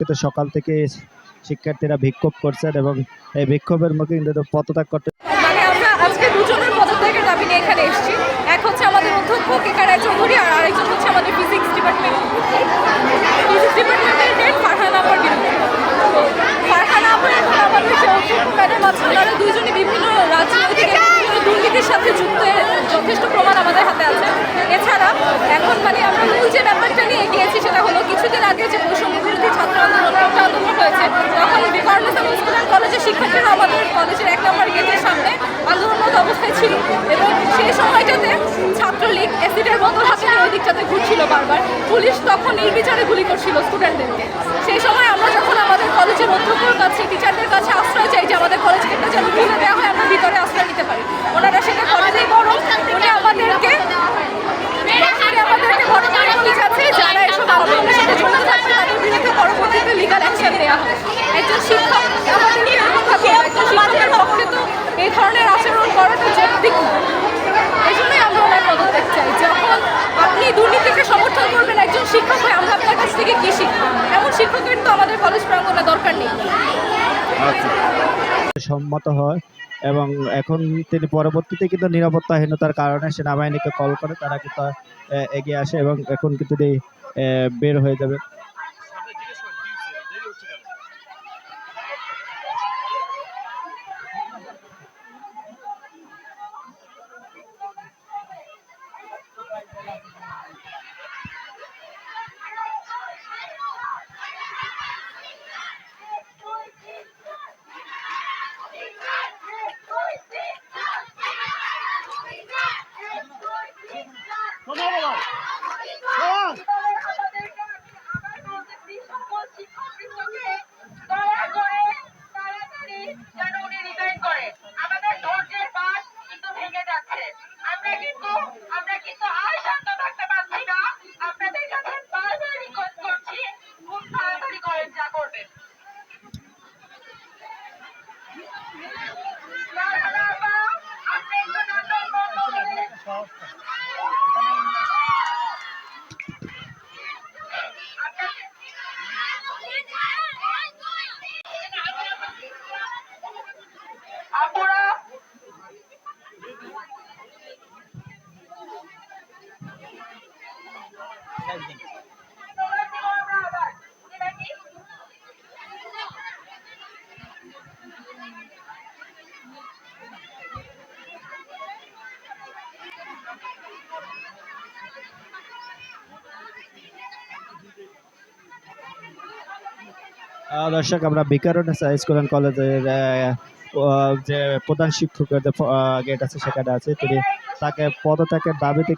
কিন্তু সকাল থেকে শিক্ষার্থীরা বিক্ষোভ করছেন এবং এই বিক্ষোভের মুখে কিন্তু পদত্যাগ করতে মানে আমরা আজকে দুজনের নিয়ে এখানে এসেছি। এক হচ্ছে আমাদের আর আরেকজন হচ্ছে আমাদের বিভিন্ন রাজনৈতিক দুর্নীতির সাথে যুক্ত যথেষ্ট প্রমাণ আমাদের হাতে এছাড়া এখন মানে আমরা মূল যে ব্যাপারটা নিয়ে এগিয়েছি সেটা হলো, কিছুদিন আগে যে দিকটাতে ঘুরছিল বারবার, পুলিশ তখন নির্বিচারে গুলি করছিল স্টুডেন্টদেরকে সেই সময় আমরা যখন আমাদের কলেজের অধ্যক্ষর কাছে টিচারদের শিক্ষকের তো আমাদের কলেজ দরকার নেই। সম্মত হয় এবং এখন তিনি পরবর্তীতে কিন্তু নিরাপত্তাহীনতার কারণে সেনাবাহিনীকে কল করে তারা কিন্তু এগিয়ে আসে এবং এখন কিন্তু বের হয়ে যাবে। করে আপুরা দর্শক, আমরা বিকারণে স্কুল অ্যান্ড কলেজের যে প্রধান শিক্ষকের যে গেট আছে, সেখানে আছে। তিনি তাকে পদত্যাগের দাবিতে